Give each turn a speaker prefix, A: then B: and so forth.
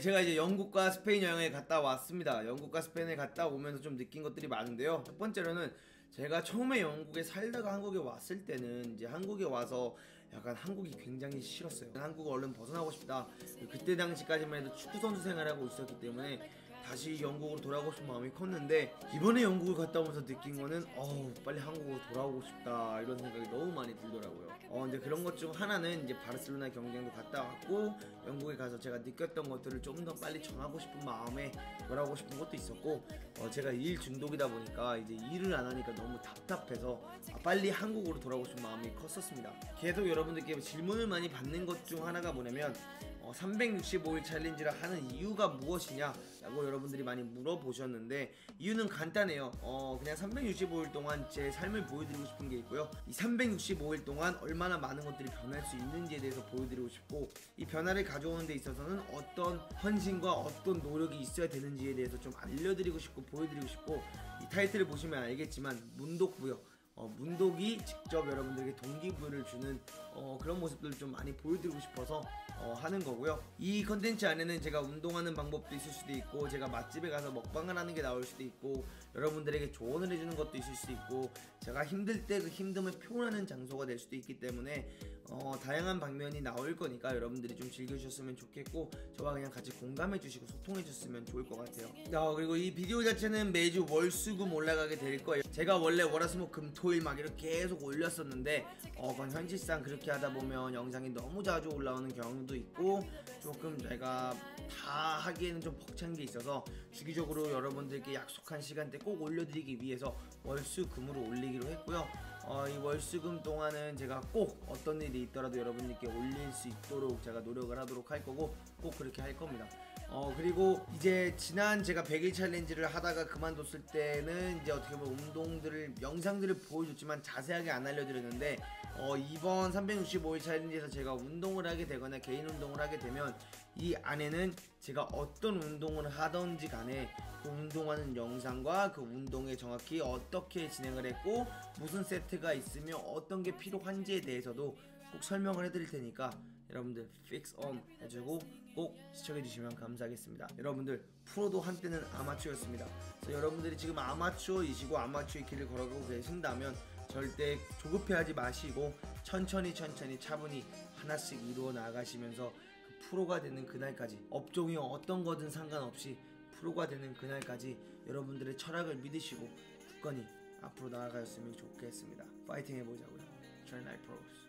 A: 제가 이제 영국과 스페인 여행에 갔다 왔습니다. 영국과 스페인에 갔다 오면서 좀 느낀 것들이 많은데요. 첫 번째로는 제가 처음에 영국에 살다가 한국에 왔을 때는 이제 한국에 와서 약간 한국이 굉장히 싫었어요. 한국을 얼른 벗어나고 싶다. 그때 당시까지만 해도 축구 선수 생활하고 있었기 때문에 다시 영국으로 돌아가고 싶은 마음이 컸는데 이번에 영국을 갔다 오면서 느낀 거는 어우 빨리 한국으로 돌아오고 싶다 이런 생각이 너무 많이 들더라고요. 어 근데 그런 것 중 하나는 이제 바르셀로나 경쟁도 갔다 왔고 영국에 가서 제가 느꼈던 것들을 좀더 빨리 전하고 싶은 마음에 돌아오고 싶은 것도 있었고 어 제가 일 중독이다 보니까 이제 일을 안 하니까 너무 답답해서 아, 빨리 한국으로 돌아오고 싶은 마음이 컸었습니다. 계속 여러분들께 질문을 많이 받는 것 중 하나가 뭐냐면 어, 365일 챌린지를 하는 이유가 무엇이냐 라고 여러분들이 많이 물어보셨는데 이유는 간단해요. 어, 그냥 365일 동안 제 삶을 보여드리고 싶은 게 있고요. 이 365일 동안 얼마나 많은 것들이 변할 수 있는지에 대해서 보여드리고 싶고 이 변화를 가져오는 데 있어서는 어떤 헌신과 어떤 노력이 있어야 되는지에 대해서 좀 알려드리고 싶고 보여드리고 싶고 이 타이틀을 보시면 알겠지만 문독부여 어, 문독이 직접 여러분들에게 동기부여를 주는 어, 그런 모습들을 좀 많이 보여드리고 싶어서 어, 하는 거고요. 이 컨텐츠 안에는 제가 운동하는 방법도 있을 수도 있고 제가 맛집에 가서 먹방을 하는 게 나올 수도 있고 여러분들에게 조언을 해주는 것도 있을 수도 있고 제가 힘들 때 그 힘듦을 표현하는 장소가 될 수도 있기 때문에 어, 다양한 방면이 나올 거니까 여러분들이 좀 즐겨주셨으면 좋겠고 저와 그냥 같이 공감해 주시고 소통해 주셨으면 좋을 것 같아요. 야, 그리고 이 비디오 자체는 매주 월수금 올라가게 될 거예요. 제가 원래 월화수목 금토일 막 이렇게 계속 올렸었는데 어, 그건 현실상 그렇게 하다 보면 영상이 너무 자주 올라오는 경우도 있고 조금 제가 다 하기에는 좀 벅찬 게 있어서 주기적으로 여러분들께 약속한 시간대 꼭 올려드리기 위해서 월수금으로 올리기로 했고요. 어, 이 월수금 동안은 제가 꼭 어떤 일이 있더라도 여러분들께 올릴 수 있도록 제가 노력을 하도록 할 거고 꼭 그렇게 할 겁니다. 어 그리고 이제 지난 제가 100일 챌린지를 하다가 그만뒀을 때는 이제 어떻게 보면 운동들을 영상들을 보여줬지만 자세하게 안 알려드렸는데 어 이번 365일 챌린지에서 제가 운동을 하게 되거나 개인 운동을 하게 되면 이 안에는 제가 어떤 운동을 하던지 간에 그 운동하는 영상과 그 운동에 정확히 어떻게 진행을 했고 무슨 세트가 있으며 어떤 게 필요한지에 대해서도 꼭 설명을 해드릴 테니까 여러분들 픽스 온 해주고 꼭 시청해주시면 감사하겠습니다. 여러분들 프로도 한때는 아마추어였습니다. 그래서 여러분들이 지금 아마추어이시고 아마추어의 길을 걸어가고 계신다면 절대 조급해하지 마시고 천천히 천천히 차분히 하나씩 이루어 나가시면서 그 프로가 되는 그날까지 업종이 어떤 거든 상관없이 프로가 되는 그날까지 여러분들의 철학을 믿으시고 굳건히 앞으로 나아가셨으면 좋겠습니다. 파이팅 해보자고요. 트렌나이 프로스